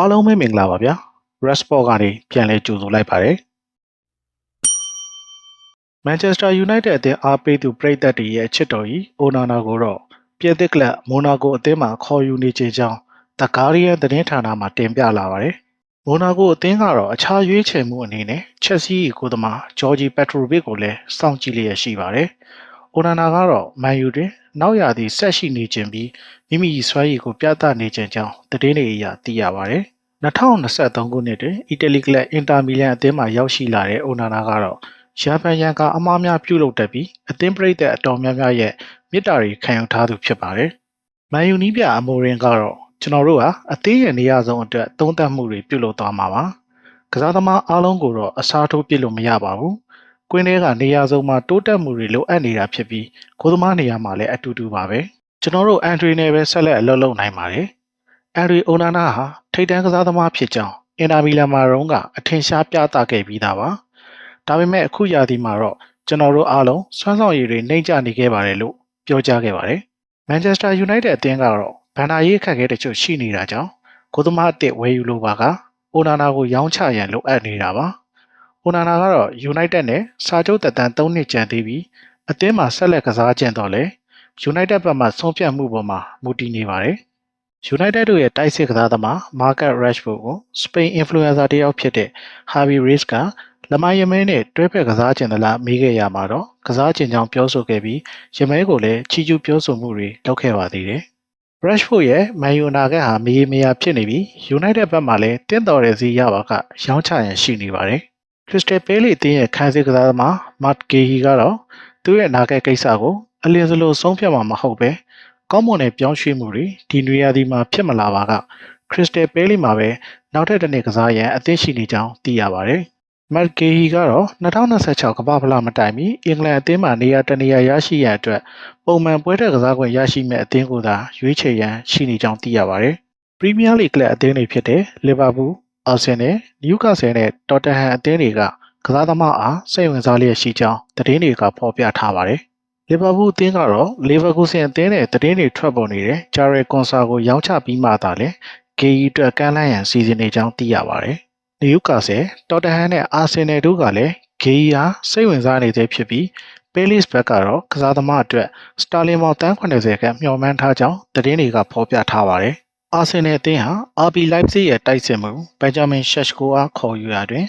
အားလုံးပဲမင်္ဂလာပါဗျာ Resport ကနေပြန်လဲကြိုဆိုလိုက်ပါတယ် Manchester United အသင်းအားပေးသူပရိသတ်တွေရဲ့အချစ်တော်ကြီးအိုနာနာကိုတော့ပြည်သစ်ကလပ်မိုနာကိုအသင်းမှာခေါ်ယူနေခြင်းကြောင်း The Guardian သတင်းဌာနမှာတင်ပြလာပါတယ်မိုနာကိုအသင်းကတော့အခြားရွေးချယ်မှုအနေနဲ့ချက်စီကိုသမားဂျော်ဂျီပက်ထရိုဗစ်ကိုလည်းစောင့်ကြည့်လျက်ရှိပါတယ်အိုနာနာကတော့မန်ယူတွင် နောက်ရာသီဆက်ရှိနေခြင်းပြီးမိမိစွမ်းရည်ကိုပြသနေခြင်းကြောင်းသတင်းတွေအရသိရပါတယ်2023ခုနှစ်တွင်အီတလီကလပ်အင်တာမီလန်အသင်းမှရောက်ရှိလာတဲ့အိုနာနာကတော့ရန်ပန်ရန်ကအမားများပြုလုပ်တတ်ပြီးအသင်းပရိသတ်အတော်များများရဲ့မြစ်တာတွေခံယူထားသူဖြစ်ပါတယ်။မန်ယူနီးပြအမိုရင်ကတော့ကျွန်တော်တို့ဟာအသင်းရဲ့နေရာဆုံးအတွက်သုံးသပ်မှုတွေပြုလုပ်သွားမှာပါ။ကစားသမားအားလုံးကိုတော့အစားထိုးပြစ်လို့မရပါဘူး။ ကွင်းထဲကနေရာဆုံးမှာတိုးတက်မှုတွေလိုအပ်နေတာဖြစ်ပြီးကိုသမားနေရာမှာလည်းအတူတူပါပဲ။ကျွန်တော်တို့အန်ဒရီနဲ့ပဲဆက်လက်အလုပ်လုပ်နိုင်ပါတယ်။အန်ဒရီအိုနာနာဟာထိပ်တန်းကစားသမားဖြစ်ကြောင်းအင်တာမီလန်မှာတော့ကအထင်ရှားပြသခဲ့ပြီးသားပါ။ဒါပေမဲ့အခုရာသီမှာတော့ကျွန်တော်တို့အားလုံးစွမ်းဆောင်ရည်တွေနှိမ့်ကျနေခဲ့ပါတယ်လို့ပြောကြားခဲ့ပါတယ်။မန်ချက်စတာယူနိုက်တက်အသင်းကတော့ဘန်နာရေးအခက်အခဲတချို့ရှိနေတာကြောင့်ကိုသမားအစ်စ်ဝယ်ယူလိုပါကအိုနာနာကိုရောင်းချရန်လိုအပ်နေတာပါ။ အိုနာနာကတော့ယူနိုက်တက်နဲ့စာချုပ်သက်တမ်း3နှစ်ကျန်သေးပြီးအသင်းမှာဆက်လက်ကစားကျင်တော့လေယူနိုက်တက်ဘက်မှဆုံးဖြတ်မှုပေါ်မှာမူတည်နေပါတယ်။ United တို့ရဲ့တိုက်စစ်ကစားသမား Marcus Rashford ကို Spain influencer တယောက်ဖြစ်တဲ့ Harvey Reis ကလမိုင်းယမဲနဲ့တွဲဖက်ကစားကျင်သလားမေးခဲ့ရမှာတော့ကစားကျင်ကြောင်းပြောဆိုခဲ့ပြီးယမဲကိုလည်းချီကျူးပြောဆိုမှုတွေလုပ်ခဲ့ပါသေးတယ်။ Rashford ရဲ့မန်ယူနာကဟာမေးမယာဖြစ်နေပြီး United ဘက်မှလည်းတင့်တော်တဲ့ဈေးရပါကရောင်းချရန်ရှိနေပါတယ်။ Crystal Palace အသင်းရဲ့ခန်းစစ်ကစားသမား Matt Gay ကတော့သူ့ရဲ့နာဂတ်ကိစ္စကိုအလင်းစလိုဆုံးဖြတ်မှာမဟုတ်ပဲကောင်းမွန်တဲ့ပြောင်းရွှေ့မှုတွေဒီနွေရာသီမှာဖြစ်မလာပါကခရစ်စတယ်ပဲလီမှာပဲနောက်ထပ်တစ်နှစ်ကစားရန်အသင့်ရှိနေကြောင်းသိရပါတယ်။မတ်ဂေဟီကတော့2026ကမ္ဘာဖလားမတိုင်မီအင်္ဂလန်အသင်းမှာနေရာတနေရာရရှိရန်အတွက်ပုံမှန်ပွဲထွက်ကစားခွင့်ရရှိမဲ့အသင်းကိုသာရွေးချယ်ရန်ရှိနေကြောင်းသိရပါတယ်။ပရီးမီးယားလိဂ်ကလပ်အသင်းတွေဖြစ်တဲ့လီဗာပူး၊ အာဆင်နယ်၊နယူးကာဆယ်နဲ့တော်တဟန်အသင်းတွေကကစားသမားအားစိတ်ဝင်စားလျက်ရှိကြောင်းသတင်းတွေကဖော်ပြထားပါတယ်။လီဗာပူးအသင်းကတော့လီဗာပူးဆင်အသင်းနဲ့သတင်းတွေထွက်ပေါ်နေတဲ့ဂျာရယ်ကွန်ဆာကိုရောင်းချပြီးမှသာလေဂေဂျီအတွက်ကမ်းလှမ်းရန်စီစဉ်နေကြောင်းသိရပါတယ်။နယူကာဆယ်တော်တဟန်နဲ့အာဆင်နယ်တို့ကလည်းဂေဂျီဟာစိတ်ဝင်စားနေသေးဖြစ်ပြီးပေးလစ်ဘက်ကတော့ကစားသမားအတွက်စတာလင်မောင်တန်း80ခန့်မျှော်မှန်းထားကြောင်းသတင်းတွေကဖော်ပြထားပါတယ်။ အာဆင်နယ်အသင်းဟာ RB Leipzig ရဲ့တိုက်စစ်မှုဘန်ဂျမင်ရှက်ရှ်ကိုအားခေါ်ယူရာတွင်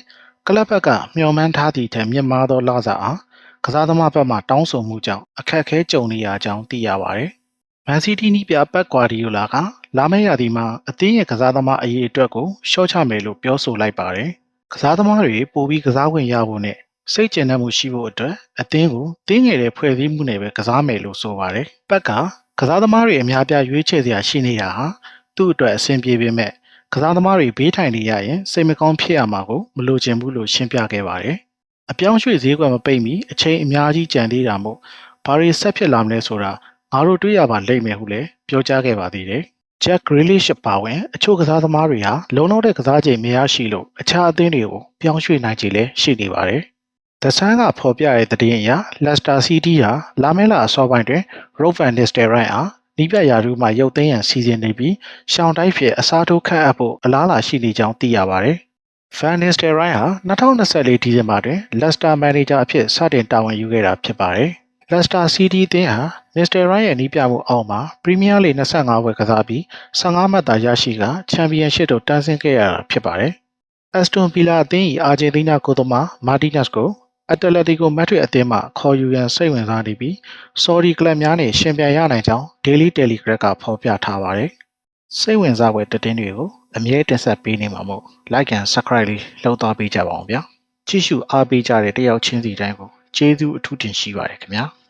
ကလပ်ဘက်ကမျှော်မှန်းထားသည့်ထက်မြင့်မားသောလစာအားကစားသမားဘက်မှတောင်းဆိုမှုကြောင့်အခက်အခဲကြုံနေရကြောင်းသိရပါတယ်။မန်စီးတီးနီးပြပက်ကွာဒီယိုလာကလာမယ့်ရာသီမှာအသင်းရဲ့ကစားသမားအရေးအတွက်ကိုရှော့ချမယ်လို့ပြောဆိုလိုက်ပါတယ်။ကစားသမားတွေပိုပြီးကစားခွင့်ရဖို့နဲ့စိတ်ကျဉ်နှံ့မှုရှိဖို့အတွက်အသင်းကိုတင်းငယ်တဲ့ဖွဲ့စည်းမှုနဲ့ပဲကစားမယ်လို့ဆိုပါတယ်။ပက်ကကစားသမားတွေအများပြားရွေးချယ်စရာရှိနေတာဟာ သူ့အတွက်အဆင်ပြေပေမဲ့ကစားသမားတွေဘေးထိုင်နေရရင်စိတ်မကောင်းဖြစ်ရမှာကိုမလိုချင်ဘူးလို့ရှင်းပြခဲ့ပါတယ်။အပြောင်းရွှေ့ဈေးကွက်မပိတ်မီအချိန်အများကြီးကြံသေးတာမို့ဘာတွေဆက်ဖြစ်လာမလဲဆိုတာငါတို့တွေးရပါလိမ့်မယ်ဟုလည်းပြောကြားခဲ့ပါသေးတယ်။ Jack Grealish ပါဝင်အချို့ကစားသမားတွေဟာလုံလောက်တဲ့ကစားချိန်မရရှိလို့အခြားအသင်းတွေကိုပြောင်းရွှေ့နိုင်ခြေလည်းရှိနေပါတယ်။ The Sun ကဖော်ပြတဲ့သတင်းအရ Leicester City ဟာလာမယ့်လအစောပိုင်းတွင် Rob van Nistelrooy အား နီးပြရာထူးမှရုပ်သိမ်းရန်စီစဉ်နေပြီးရှောင်းတိုင်းဖြစ်အစားထိုးခန့်အပ်ဖို့အလားအလာရှိနေကြောင်းသိရပါတယ်။ Van Nistelrooy ဟာ2024ဒီဇင်ဘာတွင် Leicester Manager အဖြစ်စတင်တာဝန်ယူခဲ့တာဖြစ်ပါတယ်။ Leicester City အသင်းဟာ Nistelrooy ရဲ့နီးပြမှုအောက်မှာ Premier League 25ပွဲကစားပြီး15မှတ်သာရရှိက Championship တို့တန်းဆင်းခဲ့ရတာဖြစ်ပါတယ်။ Aston Villa အသင်း၏အာဂျင်တီးနားကိုသမား Martinez ကို အတလက်တီကိုမက်ဒရစ်အသင်းမှခေါ်ယူရန်စိတ်ဝင်စားနေပြီးဆော်ဒီကလပ်များနဲ့ရှင်ပြိုင်ရနိုင်ကြောင်း Daily Telegraph ကဖော်ပြထားပါတယ်။စိတ်ဝင်စားဖွယ်သတင်းတွေကိုအမြဲတင်ဆက်ပေးနေမှာမို့ like and subscribe လေးလုပ်သွားပေးကြပါအောင်ဗျာ။ကြည့်ရှုအားပေးကြတဲ့တယောက်ချင်းစီတိုင်းကိုကျေးဇူးအထူးတင်ရှိပါတယ်ခင်ဗျာ။